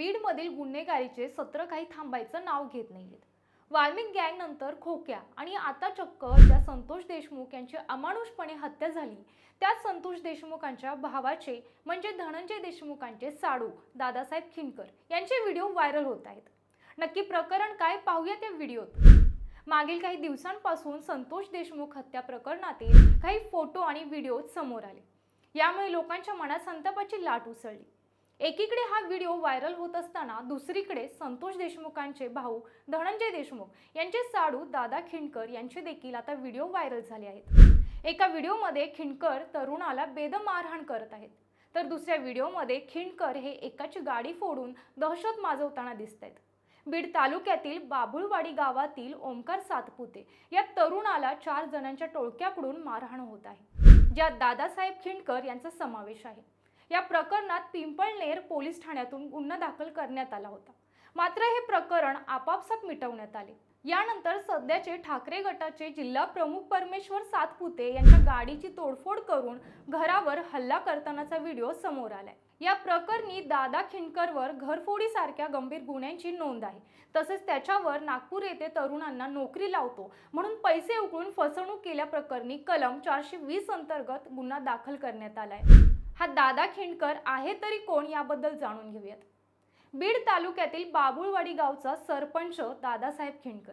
बीडमधील गुन्हेगारीचे सत्र काही थांबायचं नाव घेत नाहीयेत. वाल्मिक गँग नंतर खोक्या आणि आता चक्क ज्या संतोष देशमुख यांची अमानुषपणे हत्या झाली. त्याच संतोष देशमुखांच्या भावाचे म्हणजे धनंजय देशमुखांचे साडू दादासाहेब खिंडकर यांचे व्हिडिओ व्हायरल होत आहेत. नक्की प्रकरण काय पाहूया त्या व्हिडिओत. मागील काही दिवसांपासून संतोष देशमुख हत्या प्रकरणातील काही फोटो आणि व्हिडिओ समोर आले. यामुळे लोकांच्या मनात संतापाची लाट उसळली. एकीकडे हा व्हिडिओ व्हायरल होत असताना दुसरीकडे संतोष देशमुखांचे भाऊ धनंजय देशमुख यांचे साडू दादा खिंडकर यांचे देखील आता व्हिडिओ व्हायरल झाले आहेत. एका व्हिडिओमध्ये खिंडकर तरुणाला बेदम मारहाण करत आहेत. तर दुसऱ्या व्हिडिओमध्ये खिंडकर हे एकाची गाडी फोडून दहशत माजवताना दिसत आहेत बीड तालुक्यातील बाभुळवाडी गावातील ओमकार सातपुते या तरुणाला चार जणांच्या टोळक्याकडून मारहाण होत आहे. ज्यात दादासाहेब खिंडकर यांचा समावेश आहे. या प्रकरणात पिंपळनेर पोलीस ठाण्यातून गुन्हा दाखल करण्यात आला होता. मात्र हे प्रकरण आपापसात मिटवण्यात आले. यानंतर सध्याचे ठाकरे गटाचे जिल्हा प्रमुख परमेश्वर सातपुते यांच्या गाडीची तोडफोड करून घरावर हल्ला करतानाचा व्हिडिओ समोर आलाय. या प्रकरणी दादा खिंडकरवर घरफोडीसारख्या गंभीर गुन्ह्यांची नोंद आहे. तसेच त्याच्यावर नागपूर येथे तरुणांना नोकरी लावतो म्हणून पैसे उकळून फसवणूक केल्याप्रकरणी कलम चारशे वीस अंतर्गत गुन्हा दाखल करण्यात आलाय. हा दादा खिंडकर आहे तरी कोण याबद्दल जाणून घेऊयात. बीड तालुक्यातील बाबुळवाडी गावचा सरपंच दादासाहेब खिंडकर.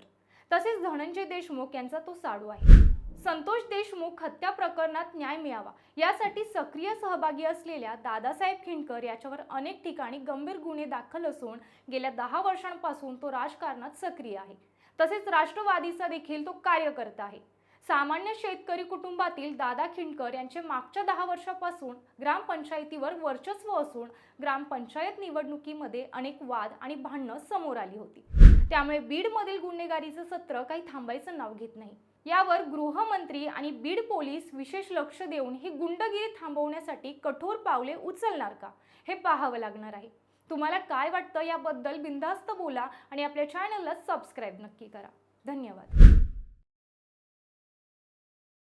तसेच धनंजय देशमुख यांचा तो साडू आहे. संतोष देशमुख हत्या प्रकरणात न्याय मिळावा यासाठी सक्रिय सहभागी असलेल्या दादासाहेब खिंडकर याच्यावर अनेक ठिकाणी गंभीर गुन्हे दाखल असून गेल्या दहा वर्षांपासून तो राजकारणात सक्रिय आहे. तसेच राष्ट्रवादीचा देखील तो कार्यकर्ता आहे. सामान्य शेतकरी कुटुंबातील दादा खिंडकर यांचे मागच्या दहा वर्षापासून ग्रामपंचायतीवर वर्चस्व असून ग्रामपंचायत निवडणुकीमध्ये अनेक वाद आणि भांडणं समोर आली होती. त्यामुळे बीडमधील गुन्हेगारीचं सत्र काही थांबायचं नाव घेत नाही. यावर गृहमंत्री आणि बीड पोलीस विशेष लक्ष देऊन ही गुंडगिरी थांबवण्यासाठी कठोर पावले उचलणार का हे पाहावं लागणार आहे. तुम्हाला काय वाटतं याबद्दल बिनधास्त बोला आणि आपल्या चॅनलला सबस्क्राईब नक्की करा. धन्यवाद.